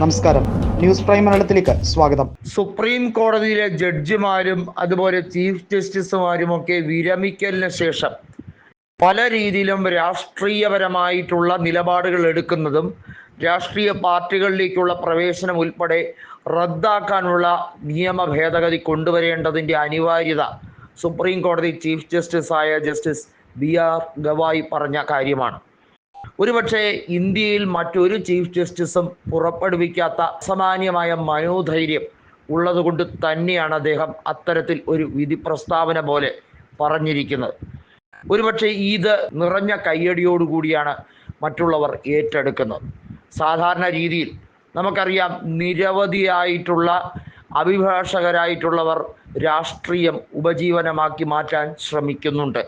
നമസ്കാരം. News prime മലയാളത്തിലേക്ക് സ്വാഗതം. സുപ്രീം കോടതിയിലെ ജഡ്ജിമാരും അതുപോലെ ചീഫ് ജസ്റ്റിസുമാരും ഒക്കെ വിരമിക്കലിന് ശേഷം പല രീതിയിലും രാഷ്ട്രീയപരമായിട്ടുള്ള നിലപാടുകൾ എടുക്കുന്നതും രാഷ്ട്രീയ പാർട്ടികളിലേക്കുള്ള പ്രവേശനം ഉൾപ്പെടെ റദ്ദാക്കാനുള്ള നിയമ ഭേദഗതി കൊണ്ടുവരേണ്ടതിന്റെ അനിവാര്യത സുപ്രീം കോടതി ചീഫ് ജസ്റ്റിസ് ആയ ജസ്റ്റിസ് ബി ആർ ഗവായി പറഞ്ഞ കാര്യമാണ്. ഒരുപക്ഷെ ഇന്ത്യയിൽ മറ്റൊരു ചീഫ് ജസ്റ്റിസും പുറപ്പെടുവിക്കാത്ത അസാമാന്യമായ മനോധൈര്യം ഉള്ളതുകൊണ്ട് തന്നെയാണ് അദ്ദേഹം അത്തരത്തിൽ ഒരു വിധി പ്രസ്താവന പോലെ പറഞ്ഞിരിക്കുന്നത്. ഒരുപക്ഷെ ഇത് നിറഞ്ഞ കയ്യടിയോടുകൂടിയാണ് മറ്റുള്ളവർ ഏറ്റെടുക്കുന്നത്. സാധാരണ രീതിയിൽ നമുക്കറിയാം നിരവധിയായിട്ടുള്ള അഭിഭാഷകരായിട്ടുള്ളവർ രാഷ്ട്രീയം ഉപജീവനമാക്കി മാറ്റാൻ ശ്രമിക്കുന്നുണ്ട്.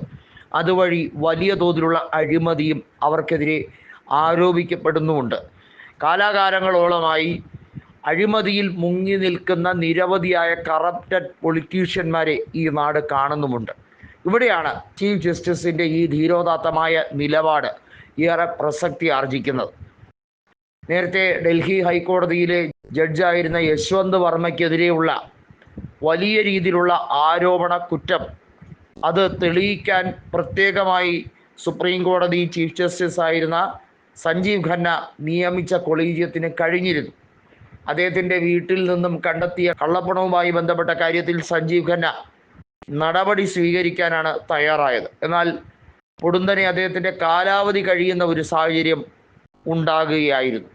അതുവഴി വലിയ തോതിലുള്ള അഴിമതിയും അവർക്കെതിരെ ആരോപിക്കപ്പെടുന്നുമുണ്ട്. കാലാകാലങ്ങളോളമായി അഴിമതിയിൽ മുങ്ങി നിൽക്കുന്ന നിരവധിയായ കറപ്റ്റഡ് പൊളിറ്റീഷ്യന്മാരെ ഈ നാട് കാണുന്നുമുണ്ട്. ഇവിടെയാണ് ചീഫ് ജസ്റ്റിസിന്റെ ഈ ധീരോദാത്തമായ നിലപാട് ഏറെ പ്രസക്തി ആർജിക്കുന്നത്. നേരത്തെ ഡൽഹി ഹൈക്കോടതിയിലെ ജഡ്ജായിരുന്ന യശ്വന്ത് വർമ്മയ്ക്കെതിരെയുള്ള വലിയ രീതിയിലുള്ള ആരോപണ കുറ്റം അത് തെളിയിക്കാൻ പ്രത്യേകമായി സുപ്രീം കോടതി ചീഫ് ജസ്റ്റിസ് ആയിരുന്ന സഞ്ജീവ് ഖന്ന നിയമിച്ച കൊളീജിയത്തിന് കഴിഞ്ഞിരുന്നു. അദ്ദേഹത്തിന്റെ വീട്ടിൽ നിന്നും കണ്ടെത്തിയ കള്ളപ്പണവുമായി ബന്ധപ്പെട്ട കാര്യത്തിൽ സഞ്ജീവ് ഖന്ന നടപടി സ്വീകരിക്കാനാണ് തയ്യാറായത്. എന്നാൽ പൊടുന്നനെ അദ്ദേഹത്തിന്റെ കാലാവധി കഴിയുന്ന ഒരു സാഹചര്യം ഉണ്ടാകുകയായിരുന്നു.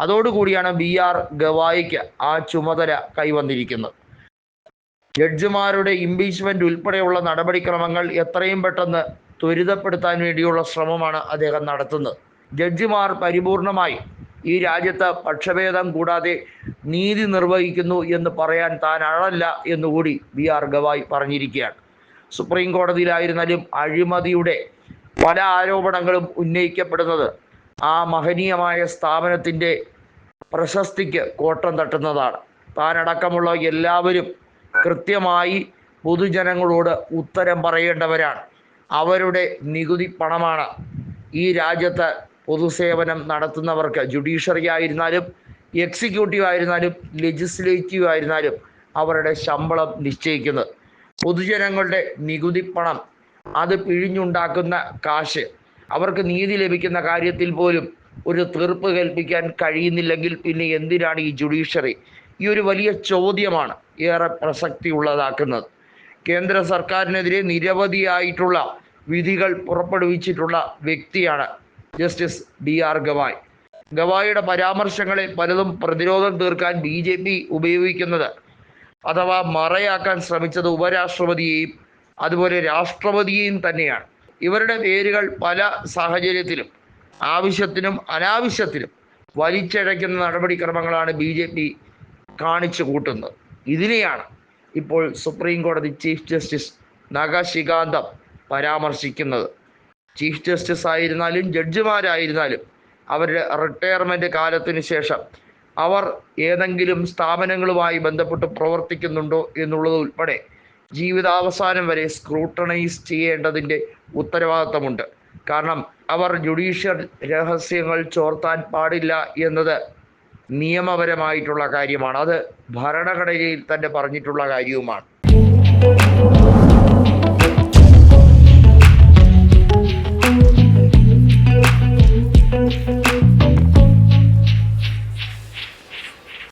അതോടുകൂടിയാണ് ബി ആർ ഗവായിക്ക് ആ ചുമതല കൈവന്നിരിക്കുന്നത്. ജഡ്ജിമാരുടെ ഇംപീച്ച്മെന്റ് ഉൾപ്പെടെയുള്ള നടപടിക്രമങ്ങൾ എത്രയും പെട്ടെന്ന് ത്വരിതപ്പെടുത്താൻ വേണ്ടിയുള്ള ശ്രമമാണ് അദ്ദേഹം നടത്തുന്നത്. ജഡ്ജിമാർ പരിപൂർണമായി ഈ രാജ്യത്ത് പക്ഷഭേദം കൂടാതെ നീതി നിർവഹിക്കുന്നു എന്ന് പറയാൻ താൻ അഴല്ല എന്നുകൂടി ബി ആർ ഗവായ് പറഞ്ഞിരിക്കുകയാണ്. സുപ്രീം കോടതിയിലായിരുന്നാലും അഴിമതിയുടെ പല ആരോപണങ്ങളും ഉന്നയിക്കപ്പെടുന്നത് ആ മഹനീയമായ സ്ഥാപനത്തിന്റെ പ്രശസ്തിക്ക് കോട്ടം തട്ടുന്നതാണ്. താനടക്കമുള്ള എല്ലാവരും കൃത്യമായി പൊതുജനങ്ങളോട് ഉത്തരം പറയേണ്ടവരാണ്. അവരുടെ നികുതി പണമാണ് ഈ രാജ്യത്ത് പൊതുസേവനം നടത്തുന്നവർക്ക് ജുഡീഷ്യറി ആയിരുന്നാലും എക്സിക്യൂട്ടീവ് ആയിരുന്നാലും ലെജിസ്ലേറ്റീവ് ആയിരുന്നാലും അവരുടെ ശമ്പളം നിശ്ചയിക്കുന്നത്. പൊതുജനങ്ങളുടെ നികുതി പണം അത് പിഴിഞ്ഞുണ്ടാക്കുന്ന കാശ് അവർക്ക് നീതി ലഭിക്കുന്ന കാര്യത്തിൽ പോലും ഒരു തീർപ്പ് കൽപ്പിക്കാൻ കഴിയുന്നില്ലെങ്കിൽ പിന്നെ എന്തിനാണ് ഈ ജുഡീഷ്യറി? ഈ ഒരു വലിയ ചോദ്യമാണ് ഏറെ പ്രസക്തി ഉള്ളതാക്കുന്നത് കേന്ദ്ര സർക്കാരിനെതിരെ നിരവധിയായിട്ടുള്ള വിധികൾ പുറപ്പെടുവിച്ചിട്ടുള്ള വ്യക്തിയാണ് ജസ്റ്റിസ് ഡി ആർ ഗവായ്. ഗവായിയുടെ പരാമർശങ്ങളെ പലതും പ്രതിരോധം തീർക്കാൻ ബി ജെ പി ഉപയോഗിക്കുന്നത് അഥവാ മറയാക്കാൻ ശ്രമിച്ചത് ഉപരാഷ്ട്രപതിയെയും അതുപോലെ രാഷ്ട്രപതിയെയും തന്നെയാണ്. ഇവരുടെ പേരുകൾ പല സാഹചര്യത്തിലും ആവശ്യത്തിനും അനാവശ്യത്തിനും വലിച്ചഴയ്ക്കുന്ന നടപടിക്രമങ്ങളാണ് ബി ജെ പി കാണിച്ചു കൂട്ടുന്നത്. ഇതിനെയാണ് ഇപ്പോൾ സുപ്രീം കോടതി ചീഫ് ജസ്റ്റിസ് നഖശികാന്തം പരാമർശിക്കുന്നത്. ചീഫ് ജസ്റ്റിസ് ആയിരുന്നാലും ജഡ്ജിമാരായിരുന്നാലും അവരുടെ റിട്ടയർമെന്റ് കാലത്തിന് ശേഷം അവർ ഏതെങ്കിലും സ്ഥാപനങ്ങളുമായി ബന്ധപ്പെട്ട് പ്രവർത്തിക്കുന്നുണ്ടോ എന്നുള്ളത് ഉൾപ്പെടെ ജീവിതാവസാനം വരെ സ്ക്രൂട്ടണൈസ് ചെയ്യേണ്ടതിന്റെ ഉത്തരവാദിത്തമുണ്ട്. കാരണം അവർ ജുഡീഷ്യൽ രഹസ്യങ്ങൾ ചോർത്താൻ പാടില്ല എന്നത് നിയമപരമായിട്ടുള്ള കാര്യമാണ്. അത് ഭരണഘടനയിൽ തന്നെ പറഞ്ഞിട്ടുള്ള കാര്യവുമാണ്.